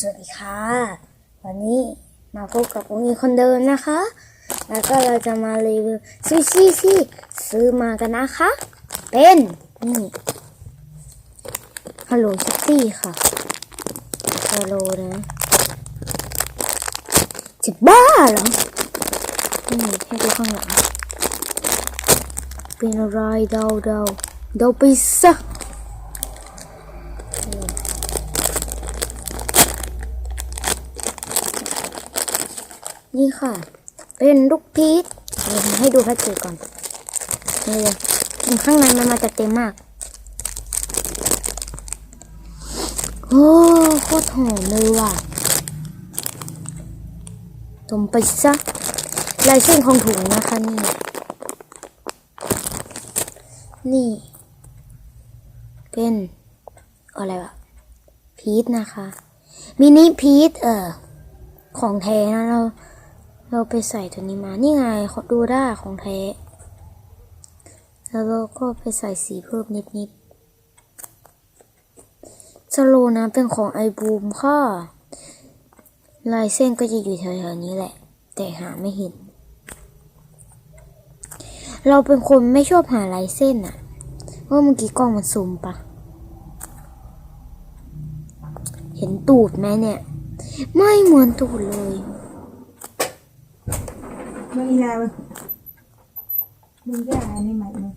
สวัสดีค่ะ วันนี้มาพบกับองค์อีคนเดิมนะคะ แล้วก็เราจะมารีวิวซูชิที่ซื้อมากันนะคะ เป็นนี่ฮัลโหลซิตี้ค่ะฮัลโหลนะจะบ้าเหรอนี่ให้ดูข้างหลังเป็นอะไรเดาเดาเดาไปซะ นี่ค่ะ เป็นลูกพีชเดี๋ยวให้ดูแพ็กเกจก่อนนี่เลยข้างในมันมาจากเต็มมาก โอ้โคตรหอมเลยว่ะตมไปซะลายเส้นของถุงนะคะนี่ นี่ เป็นอะไรวะพีชนะคะ มินิพีชเออของแท้นะเรา เราไปใส่ตัวนี้มา นี่ไงดูได้ของแท้ แล้วเราก็ไปใส่สีเพิ่มนิดๆสโลนะเป็นของไอบูมค่ะ ลายเส้นก็จะอยู่แถวๆนี้แหละ แต่หาไม่เห็น เราเป็นคนไม่ชอบหาลายเส้นอะว่าเมื่อกี้กล้องมันซูมปะเห็นตูดไหมเนี่ย ไม่เหมือนตูดเลย ไม่แล้วมึงจะอันนี้ใหม่มึง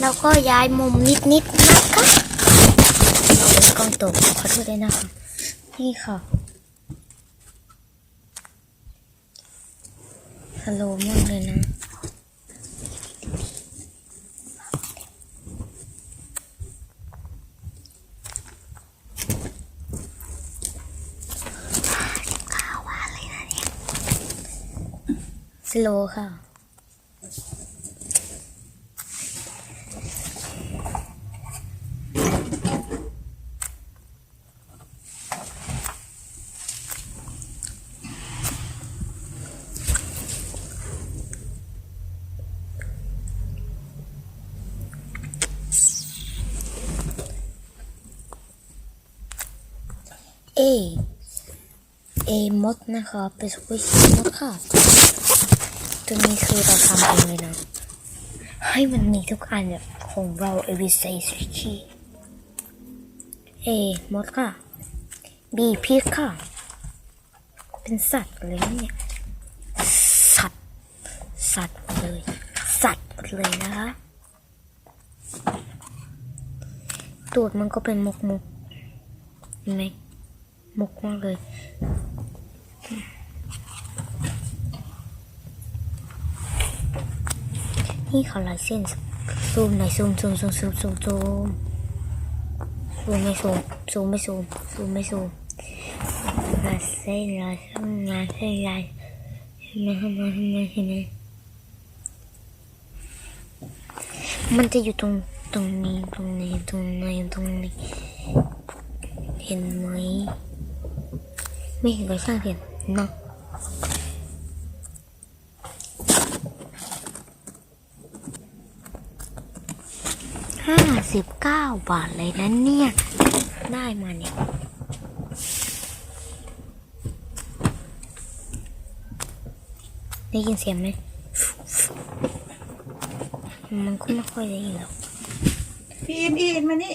แล้วก็ย้ายมุมนิดๆนะคะเอาเป็นกล้องตกขอโทษด้วยนะคะนี่ค่ะฮัลโหลมากเลยนะ ข้าวหวานเลยนะเนี่ย สโลว์ค่ะเอเตัวนี้คือเราทำเองเลยนะ ให้มันมีทุกอันแบบของเราเอวิเซสชีเอมดค่ะบีพีค่ะ เป็นสัตว์อะไรเนี่ย สัตว์ สัตว์หมดเลย สัตว์หมดเลยนะคะตูดมันก็เป็นมุกมุกเห็นไหมมุกมากเลย นี่เขาลายเส้นซูมหน่อยซูมซูมซูมซูมซูมซูมซูมไม่ซูมซูมไม่ซูมซูมไม่ซูมลายเส้นลายเส้นลายเส้นลายเห็นไหมเห็นไหมเห็นไหมเห็นไหมมันจะอยู่ตรงตรงนี้ตรงนี้ตรงนี้ตรงนี้เห็นไหมไม่เห็นก็ช่างเห็นเนาะ ห้าสิบเก้าบาทเลยนะเนี่ย ได้มาเนี่ยได้ยินเสียงไหม มันก็ไม่ค่อยได้ยินหรอก พี่อินอินมานี่